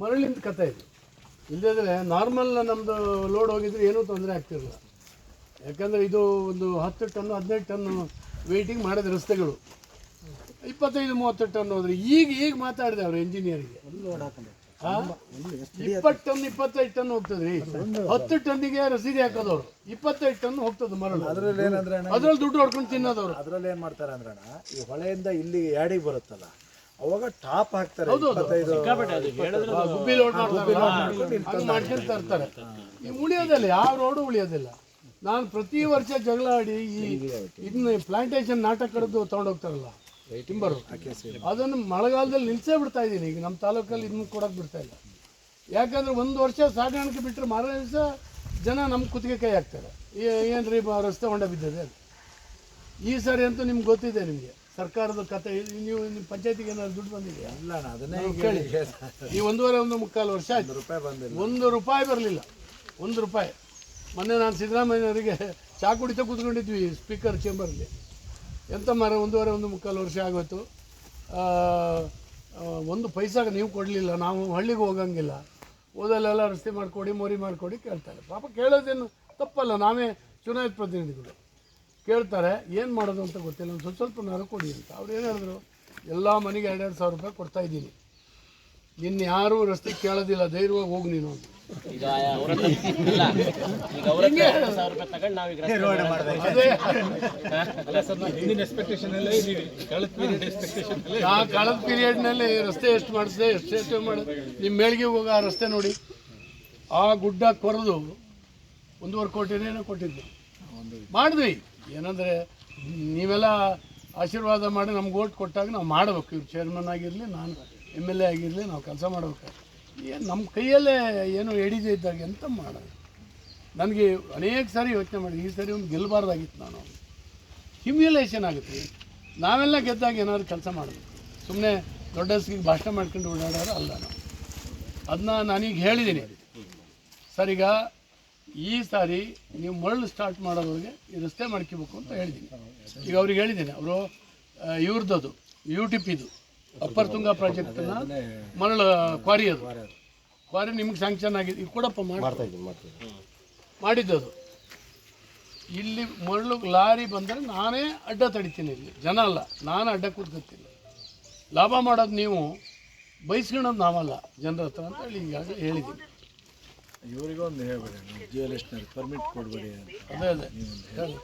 ಮರಳಿಂದ ಕತೆ ಇದು. ಇಲ್ಲದಿದ್ರೆ ನಾರ್ಮಲ್ ನಮ್ಮದು ಲೋಡ್ ಹೋಗಿದ್ರೆ ಏನೂ ತೊಂದರೆ ಆಗ್ತಿರಲಿಲ್ಲ. ಯಾಕಂದರೆ ಇದು ಒಂದು ಹತ್ತು ಟನ್ ಹದಿನೈದು ಟನ್ ವೆಯ್ಟಿಂಗ್ ಮಾಡಿದ ರಸ್ತೆಗಳು. ಇಪ್ಪತ್ತೈದು ಮೂವತ್ತು ಟನ್ ಹೋದ್ರೆ ಈಗ ಈಗ ಮಾತಾಡಿದೆ ಅವ್ರು ಇಂಜಿನಿಯರಿಗೆ ಇಪ್ಪತ್ತು ಟನ್ ಇಪ್ಪತ್ತೈದು ಟನ್ ಹೋಗ್ತದ್ರಿ. ಹತ್ತು ಟನ್ನಿಗೆ ರಸೀದಿ ಹಾಕೋದವ್ರು. ಇಪ್ಪತ್ತೈದು ಟನ್ ಹೋಗ್ತದೆ ಮರಳು. ಅದ್ರಲ್ಲಿ ಏನಂದ್ರೆ ಅದ್ರಲ್ಲಿ ದುಡ್ಡು ಹೊಡ್ಕೊಂಡು ತಿನ್ನೋದವ್ರು. ಅದ್ರಲ್ಲಿ ಏನ್ ಮಾಡ್ತಾರೆ ಅಂದ್ರೆ ಈ ಹೊಳೆಯಿಂದ ಇಲ್ಲಿ ಯಾಡಿಗೆ ಬರುತ್ತಲ್ಲ ಅವಾಗ ಟಾಪ್ ಹಾಕ್ತಾರೆ ಇಪ್ಪತ್ತೈದು ಆ, ಗುಬ್ಬಿ ಲೋಡ್ ಇರ್ತಾರೆ. ಈ ಉಳಿಯೋದಿಲ್ಲ ಯಾವ ರೋಡು ಉಳಿಯೋದಿಲ್ಲ. ನಾನು ಪ್ರತಿ ವರ್ಷ ಜಗಳ ಆಡಿ ಈ ಇದನ್ನ ಪ್ಲಾಂಟೇಶನ್ ನಾಟಕ ಕಡಿದು ತೊಗೊಂಡೋಗ್ತಾರಲ್ಲ ಟಿಂಬರು ಅದನ್ನು ಮಳೆಗಾಲದಲ್ಲಿ ನಿಲ್ಸೇ ಬಿಡ್ತಾ ಇದ್ದೀನಿ. ಈಗ ನಮ್ಮ ತಾಲೂಕಲ್ಲಿ ಇದನ್ನ ಕೊಡೋಕೆ ಬಿಡ್ತಾ ಇಲ್ಲ. ಯಾಕಂದ್ರೆ ಒಂದು ವರ್ಷ ಸಾಗಾಣಿಕೆ ಬಿಟ್ಟರೆ ಮಾರನೇ ದಿವಸ ಜನ ನಮ್ಮ ಕುತ್ತಿಗೆ ಕೈ ಹಾಕ್ತಾರೆ. ಏನು ರೀ ರಸ್ತೆ ಹೊಂಡ ಬಿದ್ದದೆ ಈ ಸಾರಿ ಅಂತೂ ನಿಮ್ಗೆ ಗೊತ್ತಿದೆ ನಿಮಗೆ. ಸರ್ಕಾರದ ಕತೆ ನೀವು ನಿಮ್ಮ ಪಂಚಾಯತಿಗೆ ಏನಾದ್ರು ದುಡ್ಡು ಬಂದಿದೆಯಾ? ಇಲ್ಲ ಅಣ್ಣ ಅದನ್ನೇ ಈಗ ಕೇಳಿ. ಈ ಒಂದೂವರೆ ಒಂದು ಮುಕ್ಕಾಲು ವರ್ಷ ಆಯ್ತು. ರೂಪಾಯಿ ಬಂದಿಲ್ಲ. ಒಂದು ರೂಪಾಯಿ ಬರಲಿಲ್ಲ. ಒಂದು ರೂಪಾಯಿ. ಮೊನ್ನೆ ನಾನು ಸಿದ್ದರಾಮಯ್ಯನವರಿಗೆ ಚಾ ಕುಡಿತಾ ಕೂತ್ಕೊಂಡಿದ್ವಿ ಸ್ಪೀಕರ್ ಚೇಂಬರ್ಲಿ ಎಂತ ಮರ ಒಂದೂವರೆ ಒಂದು ಮುಕ್ಕಾಲು ವರ್ಷ ಆಗೋಯ್ತು. ಒಂದು ಪೈಸಾಗ ನೀವು ಕೊಡಲಿಲ್ಲ ನಾವು ಹಳ್ಳಿಗೆ ಹೋಗಂಗಿಲ್ಲ. ಓದಲ್ಲೆಲ್ಲ ರಸ್ತೆ ಮಾಡಿಕೊಡಿ ಮೋರಿ ಮಾಡಿಕೊಡಿ ಕೇಳ್ತಾರೆ. ಪಾಪ ಕೇಳೋದೇನು ತಪ್ಪಲ್ಲ ನಾವೇ ಚುನಾಯಿತ ಪ್ರತಿನಿಧಿಗಳು. ಕೇಳ್ತಾರೆ ಏನು ಮಾಡೋದು ಅಂತ ಗೊತ್ತಿಲ್ಲ ಒಂದು ಸ್ವಲ್ಪ ಸ್ವಲ್ಪ ನರ ಕೊಡಿ ಅಂತ. ಅವ್ರು ಏನು ಹೇಳಿದ್ರು ಎಲ್ಲ ಮನೆಗೆ ಎರಡೆರಡು ಸಾವಿರ ರೂಪಾಯಿ ಕೊಡ್ತಾ ಇದ್ದೀನಿ. ನಿನ್ನ ಯಾರೂ ರಸ್ತೆ ಕೇಳೋದಿಲ್ಲ ಧೈರ್ಯವಾಗಿ ಹೋಗು ನೀನು ಅಂತ. ಇದೀವಿ ಕಳೆದ ಪೀರಿಯಡ್ನಲ್ಲಿ ರಸ್ತೆ ಎಷ್ಟು ಮಾಡಿಸಿದೆ ಎಷ್ಟು ಎಷ್ಟು ಮಾಡಿದೆ ನಿಮ್ಮ ಮೇಲ್ಗೆ ಹೋಗ ಆ ರಸ್ತೆ ನೋಡಿ. ಆ ಗುಡ್ಡ ಕೊರೆದು ಒಂದೂವರೆ ಕೋಟಿನೇನೋ ಕೊಟ್ಟಿದ್ದು ಮಾಡಿದ್ವಿ. ಏನಂದರೆ, ನೀವೆಲ್ಲ ಆಶೀರ್ವಾದ ಮಾಡಿ ನಮ್ಗೆ ಓಟ್ ಕೊಟ್ಟಾಗ ನಾವು ಮಾಡಬೇಕು. ಇವ್ರು ಚೇರ್ಮನ್ ಆಗಿರಲಿ, ನಾನು ಎಂ ಎಲ್ ಎ ಆಗಿರಲಿ, ನಾವು ಕೆಲಸ ಮಾಡಬೇಕು. ಏನು ನಮ್ಮ ಕೈಯಲ್ಲೇ ಏನು ಹಿಡಿದೇ ಇದ್ದಾಗ ಎಂತ ಮಾಡೋದು? ನನಗೆ ಅನೇಕ ಸಾರಿ ಯೋಚನೆ ಮಾಡಿ, ಈ ಸರಿ ಒಂದು ಗೆಲ್ಲಬಾರ್ದಾಗಿತ್ತು ನಾನು. ಹ್ಯುಮ್ಯುಲೇಷನ್ ಆಗುತ್ತೆ. ನಾವೆಲ್ಲ ಗೆದ್ದಾಗ ಏನಾದ್ರು ಕೆಲಸ ಮಾಡಬೇಕು. ಸುಮ್ಮನೆ ದೊಡ್ಡ ಹೆಸ್ರಿಗೆ ಭಾಷಣ ಮಾಡ್ಕೊಂಡು ಓಡಾಡೋರು ಅಲ್ಲ ನಾವು. ಅದನ್ನ ನಾನೀಗ ಹೇಳಿದ್ದೀನಿ ಸರ್ ಈಗ ಈ ಸಾರಿ ನೀವು ಮರಳು ಸ್ಟಾರ್ಟ್ ಮಾಡೋದ್ರಿಗೆ ಈ ರಸ್ತೆ ಮಾಡ್ಕೋಬೇಕು ಅಂತ ಹೇಳಿದ್ದೀನಿ ಈಗ ಅವ್ರಿಗೆ ಹೇಳಿದ್ದೀನಿ ಅವರು ಇವ್ರದ್ದು ಯು ಟಿ ಪಿದು ಅಪ್ಪರ್ ತುಂಗಾ ಪ್ರಾಜೆಕ್ಟನ್ನ ಮರಳು ಕ್ವಾರಿ ಅದು. ಕ್ವಾರಿ ನಿಮ್ಗೆ ಸ್ಯಾಂಕ್ಷನ್ ಆಗಿದೆ ಈಗ ಕೊಡಪ್ಪ ಮಾಡಿದ್ದು ಅದು ಇಲ್ಲಿ ಮರಳು ಲಾರಿ ಬಂದರೆ ನಾನೇ ಅಡ್ಡ ತಡಿತೀನಿ ಇಲ್ಲಿ ಜನ ಅಲ್ಲ ನಾನು ಅಡ್ಡ ಕೂತ್ಕೊತೀನಿ. ಲಾಭ ಮಾಡೋದು ನೀವು ಬಯಸ್ಕೊಳ್ಳೋದು ನಾವಲ್ಲ ಜನರ ಹತ್ರ ಅಂತ ಹೇಳಿ ಈಗಾಗಲೇ ಹೇಳಿದ್ದೀನಿ ಇವರಿಗೊಂದು ಹೇಳ್ಬೇಡಿ ಜಿಯೋ ಲಿಸ್ಟ್ನಲ್ಲಿ ಪರ್ಮಿಟ್ ಕೊಡ್ಬೇಡಿ ಅಂತ. ಅದೇ ಅದೇ. ಹೇಳಿ.